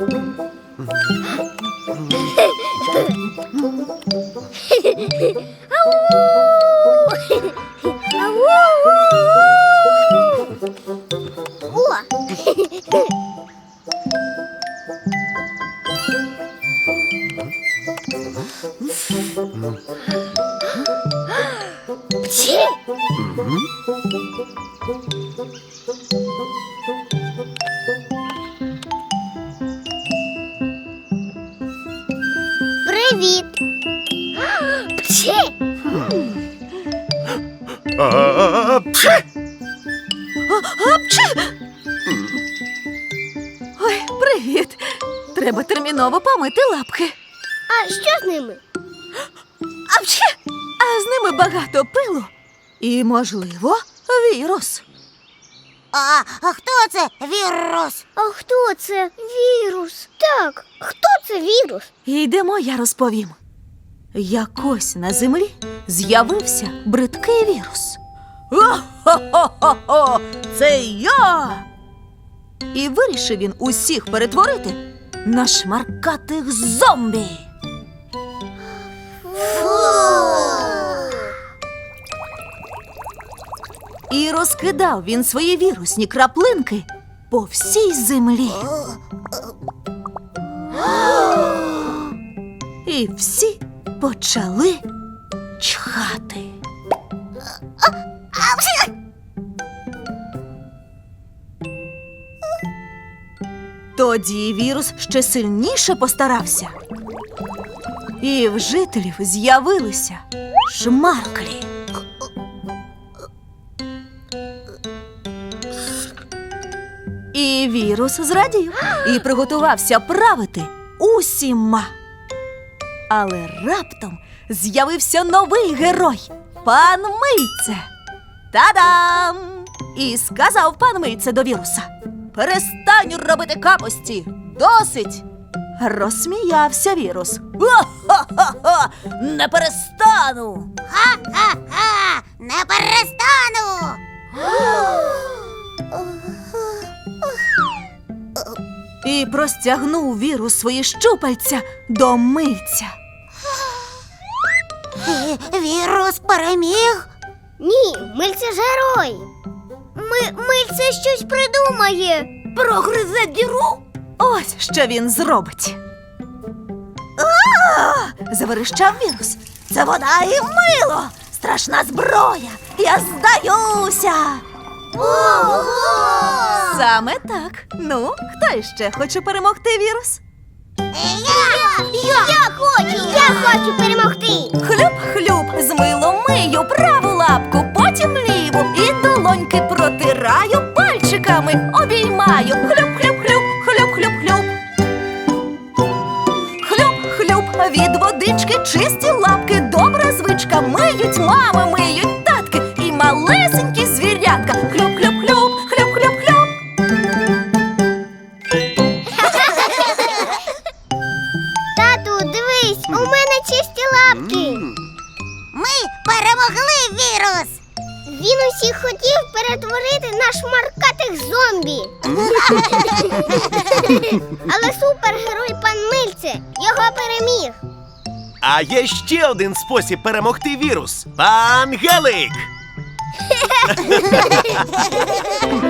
아우! 아우! 우와! 치! Ой, привіт! Треба терміново помити лапки. А що з ними? Апчхи! А з ними багато пилу і, можливо, вірус. А, а хто це вірус? А хто це вірус? Так, хто це вірус? Йдемо, я розповім. Якось на землі з'явився бридкий вірус. О-хо-хо-хо-хо! Це я! І вирішив він усіх перетворити на шмаркатих зомбі. І розкидав він свої вірусні краплинки по всій землі. І всі почали чхати. Тоді вірус ще сильніше постарався. І в жителів з'явилися шмарклі. І вірус зрадів і приготувався правити усіма. Але раптом з'явився новий герой пан Мильце. Та-дам! І сказав пан Мильце до віруса: Перестань робити капості! Досить! Розсміявся вірус. Ха-ха-ха! Не перестану! Ха-ха-ха! Не перестану! І простягнув вірус свої щупальця до мильця. Вірус переміг? Ні, мильце ж герой. Ми, мильце щось придумає. Прогризе діру. Ось що він зробить. А! Заверещав вірус. Це вода і мило. Страшна зброя. Я здаюся. Ого! Саме так. Ну, хто іще хоче перемогти вірус? Я, я хочу! Я хочу перемогти! Хлюп-хлюп, з милом мию праву лапку, потім ліву і долоньки протираю пальчиками, обіймаю. Хлюп-хлюп-хлюп, хлюп-хлюп-хлюп. Хлюп-хлюп, від водички чисті лапки, добра звичка, Він їх хотів перетворити на шмаркатих зомбі. Але супергерой пан Мильце його переміг. А є ще один спосіб перемогти вірус. Пан Гелик!